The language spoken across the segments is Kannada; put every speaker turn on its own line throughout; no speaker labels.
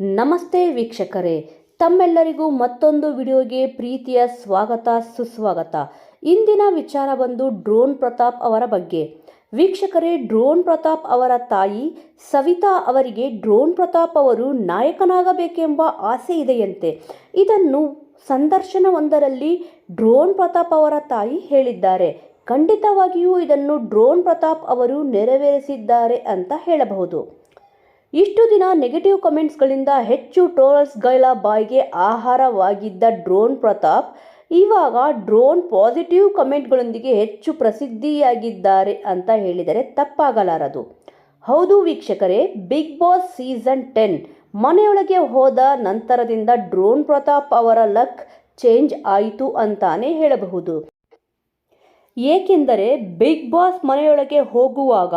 ನಮಸ್ತೆ ವೀಕ್ಷಕರೇ. ತಮ್ಮೆಲ್ಲರಿಗೂ ಮತ್ತೊಂದು ವಿಡಿಯೋಗೆ ಪ್ರೀತಿಯ ಸ್ವಾಗತ, ಸುಸ್ವಾಗತ. ಇಂದಿನ ವಿಚಾರ ಬಂದು ಡ್ರೋನ್ ಪ್ರತಾಪ್ ಅವರ ಬಗ್ಗೆ. ವೀಕ್ಷಕರೇ, ಡ್ರೋನ್ ಪ್ರತಾಪ್ ಅವರ ತಾಯಿ ಸವಿತಾ ಅವರಿಗೆ ಡ್ರೋನ್ ಪ್ರತಾಪ್ ಅವರು ನಾಯಕನಾಗಬೇಕೆಂಬ ಆಸೆ ಇದೆಯಂತೆ. ಇದನ್ನು ಸಂದರ್ಶನವೊಂದರಲ್ಲಿ ಡ್ರೋನ್ ಪ್ರತಾಪ್ ಅವರ ತಾಯಿ ಹೇಳಿದ್ದಾರೆ. ಖಂಡಿತವಾಗಿಯೂ ಇದನ್ನು ಡ್ರೋನ್ ಪ್ರತಾಪ್ ಅವರು ನೆರವೇರಿಸಿದ್ದಾರೆ ಅಂತ ಹೇಳಬಹುದು. ಇಷ್ಟು ದಿನ ನೆಗೆಟಿವ್ ಕಮೆಂಟ್ಸ್ಗಳಿಂದ ಹೆಚ್ಚು ಟ್ರೋಲ್ಸ್ಗಳ ಬಾಯಿಗೆ ಆಹಾರವಾಗಿದ್ದ ಡ್ರೋನ್ ಪ್ರತಾಪ್, ಇವಾಗ ಡ್ರೋನ್ ಪಾಸಿಟಿವ್ ಕಮೆಂಟ್ಗಳೊಂದಿಗೆ ಹೆಚ್ಚು ಪ್ರಸಿದ್ಧಿಯಾಗಿದ್ದಾರೆ ಅಂತ ಹೇಳಿದರೆ ತಪ್ಪಾಗಲಾರದು. ಹೌದು ವೀಕ್ಷಕರೇ ಬಿಗ್ ಬಾಸ್ ಸೀಸನ್ ಟೆನ್ ಮನೆಯೊಳಗೆ ಹೋದ ನಂತರದಿಂದ ಡ್ರೋನ್ ಪ್ರತಾಪ್ ಅವರ ಲಕ್ ಚೇಂಜ್ ಆಯಿತು ಅಂತಾನೆ ಹೇಳಬಹುದು. ಏಕೆಂದರೆ ಬಿಗ್ ಬಾಸ್ ಮನೆಯೊಳಗೆ ಹೋಗುವಾಗ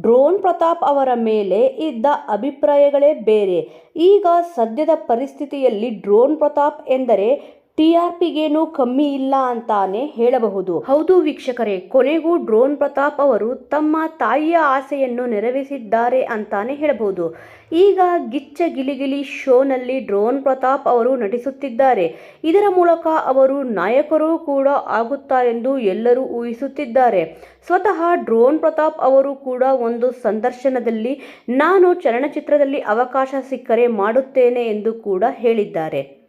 ಡ್ರೋನ್ ಪ್ರತಾಪ್ ಅವರ ಮೇಲೆ ಇದ್ದ ಅಭಿಪ್ರಾಯಗಳೇ ಬೇರೆ. ಈಗ ಸದ್ಯದ ಪರಿಸ್ಥಿತಿಯಲ್ಲಿ ಡ್ರೋನ್ ಪ್ರತಾಪ್ ಎಂದರೆ ಟಿ ಆರ್ ಕಮ್ಮಿ ಇಲ್ಲ ಅಂತಾನೆ ಹೇಳಬಹುದು. ಹೌದು ವೀಕ್ಷಕರೇ, ಕೊನೆಗೂ ಡ್ರೋನ್ ಪ್ರತಾಪ್ ಅವರು ತಮ್ಮ ತಾಯಿಯ ಆಸೆಯನ್ನು ನೆರವೇರಿಸಿದ್ದಾರೆ ಅಂತಾನೆ ಹೇಳಬಹುದು. ಈಗ ಗಿಚ್ಚ ಗಿಲಿಗಿಲಿ ಶೋನಲ್ಲಿ ಡ್ರೋನ್ ಪ್ರತಾಪ್ ಅವರು ನಟಿಸುತ್ತಿದ್ದಾರೆ. ಇದರ ಮೂಲಕ ಅವರು ನಾಯಕರು ಕೂಡ ಆಗುತ್ತಾರೆಂದು ಎಲ್ಲರೂ ಊಹಿಸುತ್ತಿದ್ದಾರೆ. ಸ್ವತಃ ಡ್ರೋನ್ ಪ್ರತಾಪ್ ಅವರು ಕೂಡ ಒಂದು ಸಂದರ್ಶನದಲ್ಲಿ, ನಾನು ಚಲನಚಿತ್ರದಲ್ಲಿ ಅವಕಾಶ ಸಿಕ್ಕರೆ ಮಾಡುತ್ತೇನೆ ಎಂದು ಕೂಡ ಹೇಳಿದ್ದಾರೆ.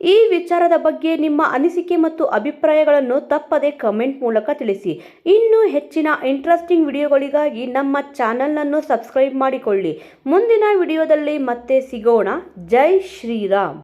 ಈ ವಿಚಾರದ ಬಗ್ಗೆ ನಿಮ್ಮ ಅನಿಸಿಕೆ ಮತ್ತು ಅಭಿಪ್ರಾಯಗಳನ್ನು ತಪ್ಪದೆ ಕಮೆಂಟ್ ಮೂಲಕ ತಿಳಿಸಿ. ಇನ್ನೂ ಹೆಚ್ಚಿನ ಇಂಟ್ರೆಸ್ಟಿಂಗ್ ವಿಡಿಯೋಗಳಿಗಾಗಿ ನಮ್ಮ ಚಾನಲನ್ನು ಸಬ್ಸ್ಕ್ರೈಬ್ ಮಾಡಿಕೊಳ್ಳಿ. ಮುಂದಿನ ವಿಡಿಯೋದಲ್ಲಿ ಮತ್ತೆ ಸಿಗೋಣ. ಜೈ ಶ್ರೀರಾಮ್.